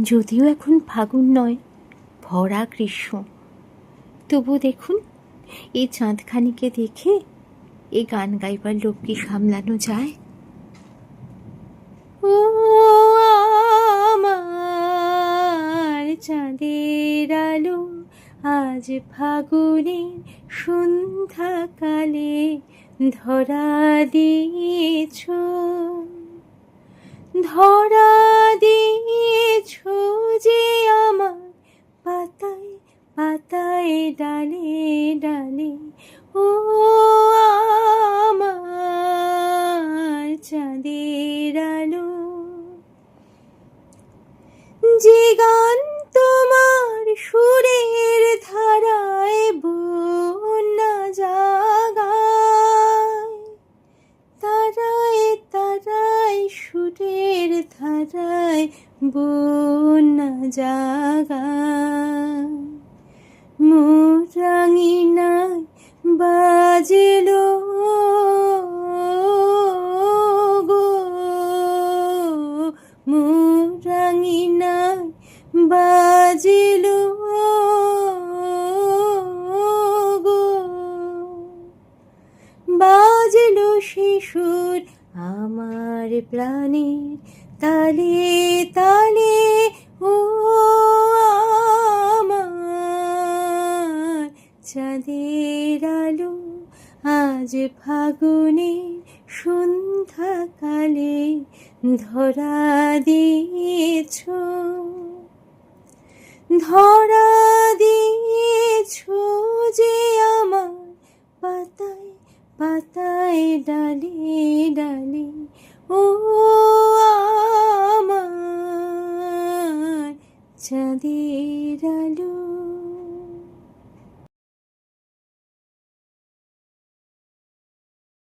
যদিও এখন ফাগুন নয়, ভরা গ্রীষ্ম। তবু দেখুন, এই চাঁদখানিকে দেখে এ গান গাইবার লোক কি সামলানো যায়? ও আমার চাঁদের আলো, আজ ফাগুনের সন্ধ্যাকালে ধরা দিয়েছ। ধরা ডালে ডালে, ও আমার চাঁদের আলো। যে গান তোমার সুরের ধারায় বন্যা জাগায়, তারায় তারায় সুরের ধারায় বন্যা জাগায়। মোরাঙিনায় বাজলো গো। মোরাঙিনায় বাজলো গো। বাজলো শিশুর আমার প্রাণের তালে চাঁদের আলো আজ ফাগুনে সন্ধ্যাকালে ধরা দিয়েছ। ধরা দিয়েছ যে আমার পাতায় পাতায় ডালে ডালে, ও আমার চাঁদের আলো।